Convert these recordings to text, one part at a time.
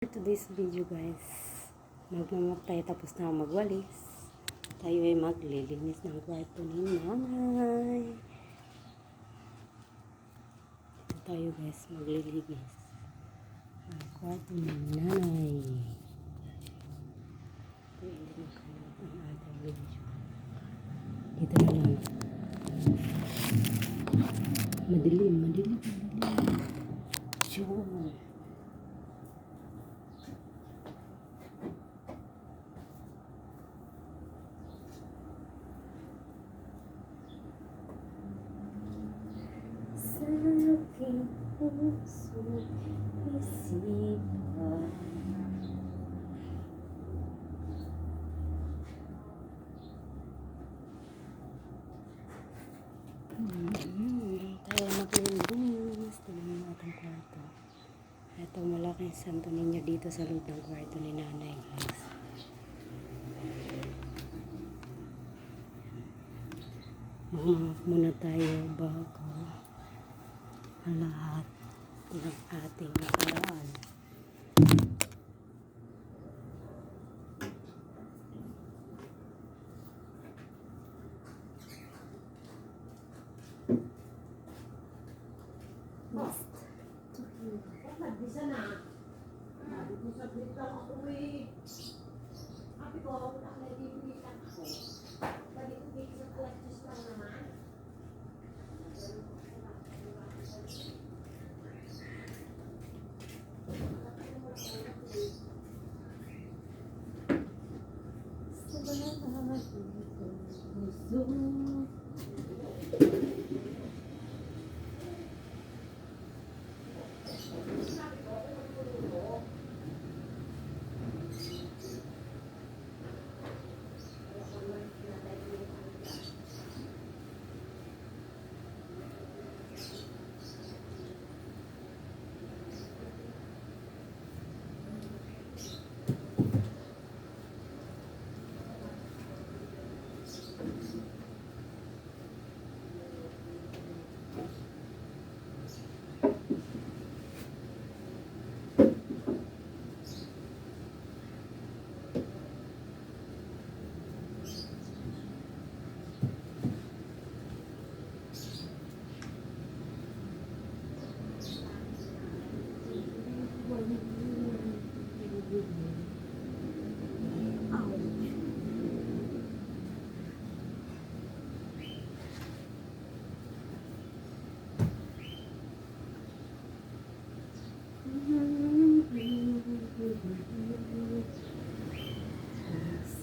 For today's video guys, magmamok tayo tapos na magwalis. Tayo ay maglilinis ng kwarto ni nanay. Ito tayo guys, maglilinis ng kwarto ni nanay. Ito hindi makalat ang ating video. Dito na lang. Madilim, madilim, madilim. Puso isipan Hmm, tayo maglilinis. Tingnan itong kwarto. Ito malaking santo ninyo dito sa loob ng kwarto ni nanay guys. Mamamap muna tayo bago lahat ng ating nakaraan. Nagbisa na. Sabi ko sa lang ako eh. Sabi ko, nakikinig lang ako. Sabi ko, dito sa collectors lang naman.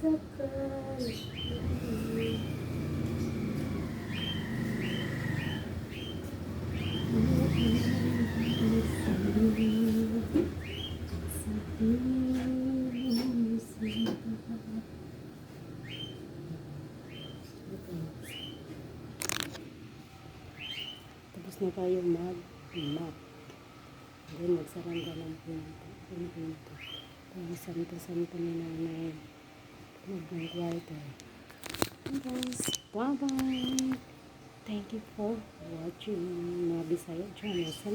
Tapos na tayo mag-map. Then magsaranda ng pinto. Pinto. Ang santo-santo ni nanay. Ng kwarto. Guys, bye-bye! Thank you for watching. Mga Bisaya channel. Sa